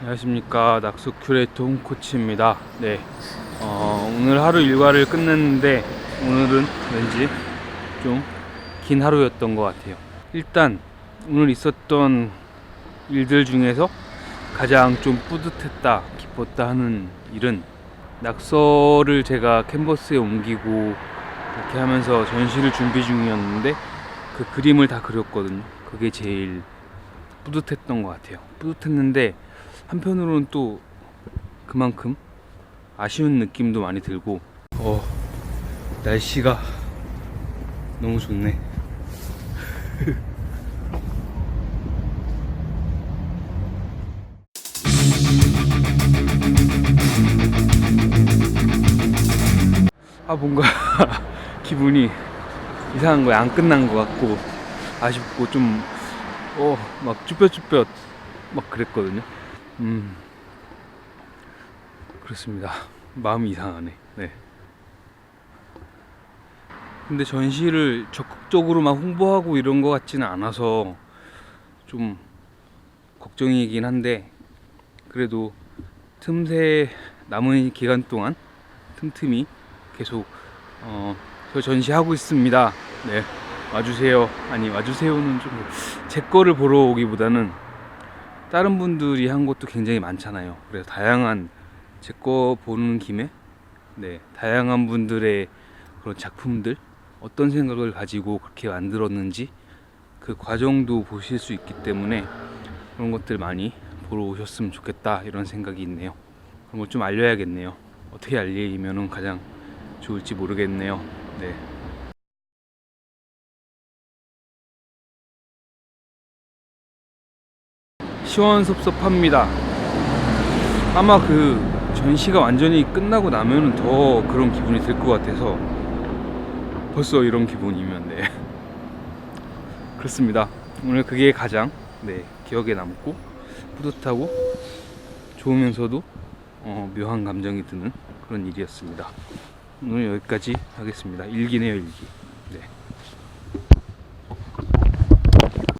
안녕하십니까 낙수 큐레이터 홍코치입니다. 네, 어, 오늘 하루 일과를 끝냈는데 오늘은 왠지 좀 긴 하루였던 것 같아요. 일단 오늘 있었던 일들 중에서 가장 좀 뿌듯했다, 기뻤다 하는 일은 낙서를 제가 캔버스에 옮기고 이렇게 하면서 전시를 준비 중이었는데 그 그림을 다 그렸거든요. 그게 제일 뿌듯했던 것 같아요. 뿌듯했는데 한편으로는 또 그만큼 아쉬운 느낌도 많이 들고 어 날씨가 너무 좋네. 아 뭔가 기분이 이상한 거야 안 끝난 것 같고 아쉽고 좀 어 막 쭈뼛쭈뼛 막 그랬거든요. 음 그렇습니다. 마음이 이상하네. 네. 근데 전시를 적극적으로 막 홍보하고 이런 것 같지는 않아서 좀 걱정이긴 한데 그래도 틈새 남은 기간 동안 틈틈이 계속 어, 저 전시하고 있습니다. 네. 와주세요. 아니, 와주세요는 좀 제 거를 보러 오기보다는 다른 분들이 한 것도 굉장히 많잖아요. 그래서 다양한 제 거 보는 김에 네, 다양한 분들의 그런 작품들 어떤 생각을 가지고 그렇게 만들었는지 그 과정도 보실 수 있기 때문에 그런 것들 많이 보러 오셨으면 좋겠다 이런 생각이 있네요. 그런 걸 좀 알려야겠네요. 어떻게 알리면은 가장 좋을지 모르겠네요. 네. 시원섭섭합니다. 아마 그 전시가 완전히 끝나고 나면은 더 그런 기분이 들 것 같아서 벌써 이런 기분이면 네. 그렇습니다. 오늘 그게 가장 네, 기억에 남고 뿌듯하고 좋으면서도 어, 묘한 감정이 드는 그런 일이었습니다. 오늘 여기까지 하겠습니다. 일기네요, 일기. 네.